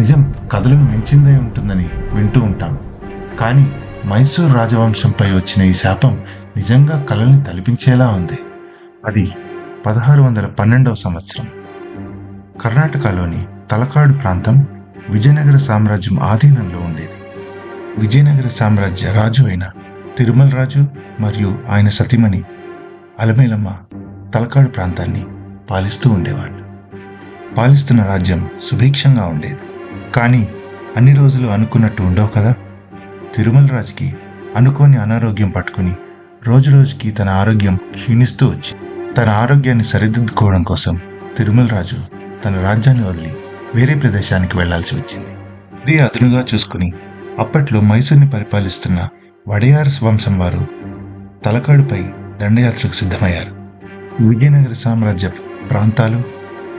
నిజం కథలను మించిందే ఉంటుందని వింటూ ఉంటాం. కానీ మైసూర్ రాజవంశంపై వచ్చిన ఈ శాపం నిజంగా కళల్ని తలిపించేలా ఉంది. అది పదహారు వందల పన్నెండవ సంవత్సరం. కర్ణాటకలోని తలకాడు ప్రాంతం విజయనగర సామ్రాజ్యం ఆధీనంలో ఉండేది. విజయనగర సామ్రాజ్య రాజు అయిన తిరుమల రాజు మరియు ఆయన సతీమణి అలమేలమ్మ తలకాడు ప్రాంతాన్ని పాలిస్తూ ఉండేవాళ్ళు. పాలిస్తున్న రాజ్యం సుభిక్షంగా ఉండేది. కానీ అన్ని రోజులు అనుకున్నట్టు ఉండవు కదా? తిరుమల రాజుకి అనుకోని అనారోగ్యం పట్టుకుని రోజు రోజుకి తన ఆరోగ్యం క్షీణిస్తూ వచ్చి తన ఆరోగ్యాన్ని సరిదిద్దుకోవడం కోసం తిరుమల రాజు తన రాజ్యాన్ని వదిలి వేరే ప్రదేశానికి వెళ్ళాల్సి వచ్చింది. ఇది అదునుగా చూసుకుని అప్పట్లో మైసూర్ని పరిపాలిస్తున్న వడయార్ వంశం వారు తలకాడుపై దండయాత్రకు సిద్ధమయ్యారు. విజయనగర సామ్రాజ్య ప్రాంతాలు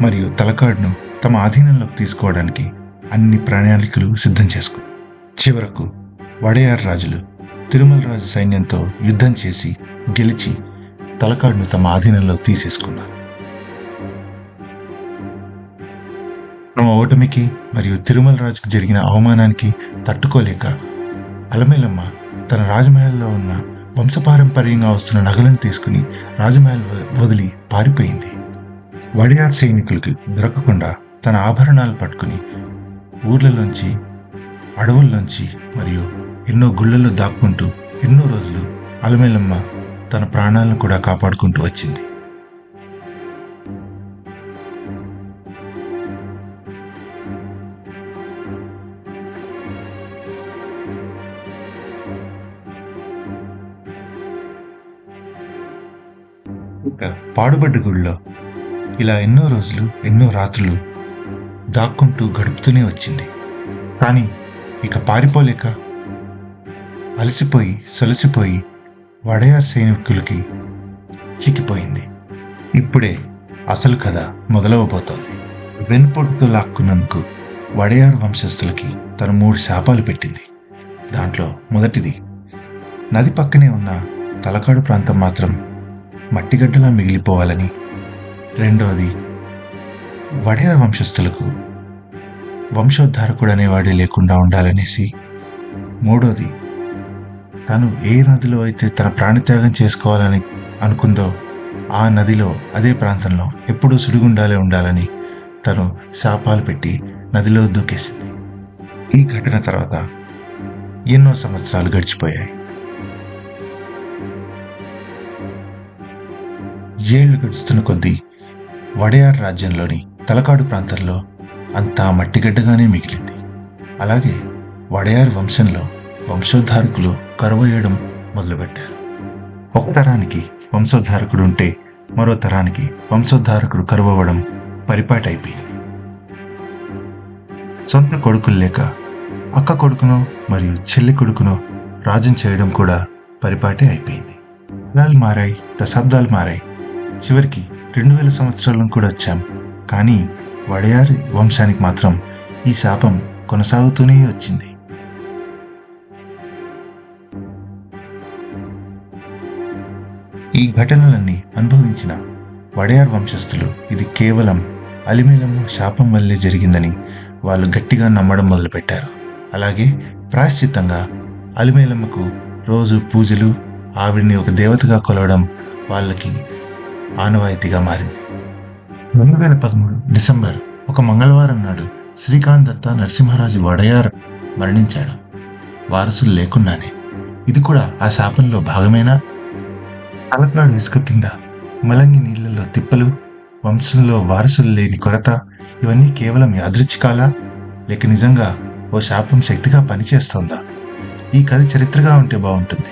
మరియు తలకాడును తమ ఆధీనంలోకి తీసుకోవడానికి అన్ని ప్రణాళికలు సిద్ధం చేసుకుని చివరకు వడయార్ రాజులు తిరుమల రాజు సైన్యంతో యుద్ధం చేసి గెలిచి తలకాడును తమ ఆధీనంలో తీసేసుకున్నారు. తమ ఓటమికి మరియు తిరుమల రాజుకు జరిగిన అవమానానికి తట్టుకోలేక అలమేలమ్మ తన రాజమహల్లో ఉన్న వంశపారంపర్యంగా వస్తున్న నగలను తీసుకుని రాజమహల్ వ- వదిలి పారిపోయింది. వడియార్ సైనికులకు దొరకకుండా తన ఆభరణాలు పట్టుకుని ఊర్లలోంచి అడవుల్లోంచి మరియు ఎన్నో గుళ్ళల్లో దాక్కుంటూ ఎన్నో రోజులు అలమేలమ్మ తన ప్రాణాలను కూడా కాపాడుకుంటూ వచ్చింది. పాడుబడ్డ గుడిలో ఇలా ఎన్నో రోజులు ఎన్నో రాత్రులు దాక్కుంటూ గడుపుతూనే వచ్చింది. కానీ ఇక పారిపోలేక అలసిపోయి సొలసిపోయి వడయార్ సైనికులకి చిక్కిపోయింది. ఇప్పుడే అసలు కథ మొదలవబోతోంది. వెన్పొట్టుతో లాక్కున్నందుకు వడయార్ వంశస్థులకి తను మూడు శాపాలు పెట్టింది. దాంట్లో మొదటిది నది పక్కనే ఉన్న తలకాడు ప్రాంతం మాత్రం మట్టిగడ్డలా మిగిలిపోవాలని. రెండోది వడేర వంశస్థులకు వంశోద్ధారకుడు అనేవాడే లేకుండా ఉండాలనేసి మూడోది తను ఏ నదిలో అయితే తన ప్రాణత్యాగం చేసుకోవాలని అనుకుందో ఆ నదిలో అదే ప్రాంతంలో ఎప్పుడూ సుడిగుండాలే ఉండాలని తను శాపాలు పెట్టి నదిలో దూకేసింది. ఈ ఘటన తర్వాత ఎన్నో సంవత్సరాలు గడిచిపోయాయి. ఏళ్ళు గడుస్తున్న కొద్దీ వడయార్ రాజ్యంలోని తలకాడు ప్రాంతంలో అంతా మట్టిగడ్డగానే మిగిలింది. అలాగే వడయార్ వంశంలో వంశోద్ధారకులు కరువయ్యడం మొదలుపెట్టారు. ఒక తరానికి వంశోద్ధారకుడు ఉంటే మరో తరానికి వంశోద్ధారకుడు కరువవ్వడం పరిపాటైపోయింది. సొంత కొడుకులు లేక అక్క కొడుకునో మరియు చెల్లి కొడుకునో రాజ్యం చేయడం కూడా పరిపాటే అయిపోయింది. కులాలు మారాయి దశాబ్దాలు మారాయి. చివరికి రెండు వేల సంవత్సరాలను కూడా వచ్చాం. కానీ వడయారి వంశానికి మాత్రం ఈ శాపం కొనసాగుతూనే వచ్చింది. ఈ ఘటనలన్నీ అనుభవించిన వడయార్ వంశస్థులు ఇది కేవలం అలిమేలమ్మ శాపం వల్లే జరిగిందని వాళ్ళు గట్టిగా నమ్మడం మొదలుపెట్టారు. అలాగే ప్రాశ్చిత్తంగా అలిమేలమ్మకు రోజు పూజలు ఆవిడ్ని ఒక దేవతగా కొలవడం వాళ్ళకి ఆనవాయితీగా మారింది. రెండు వేల పదమూడు డిసెంబర్ ఒక మంగళవారం నాడు శ్రీకాంత్ దత్త నరసింహరాజు వడయార్ మరణించాడు. వారసులు లేకుండానే. ఇది కూడా ఆ శాపంలో భాగమేనా? అలక్నాడు ఇసుక కింద మలంగి నీళ్ళలో తిప్పలు వంశంలో వారసులు లేని కొరత ఇవన్నీ కేవలం యాదృచ్ఛికాలా? లేక నిజంగా ఓ శాపం శక్తిగా పనిచేస్తోందా? ఈ కథ చరిత్రగా ఉంటే బాగుంటుంది.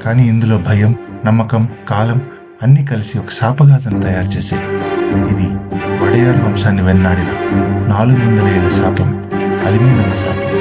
కానీ ఇందులో భయం నమ్మకం కాలం అన్నీ కలిసి ఒక శాపఘాతం తయారు చేసే ఇది వడయార్ వంశాన్ని వెన్నాడిన నాలుగు వందల ఏళ్ళ శాపం అలిమేనమ్మ శాపం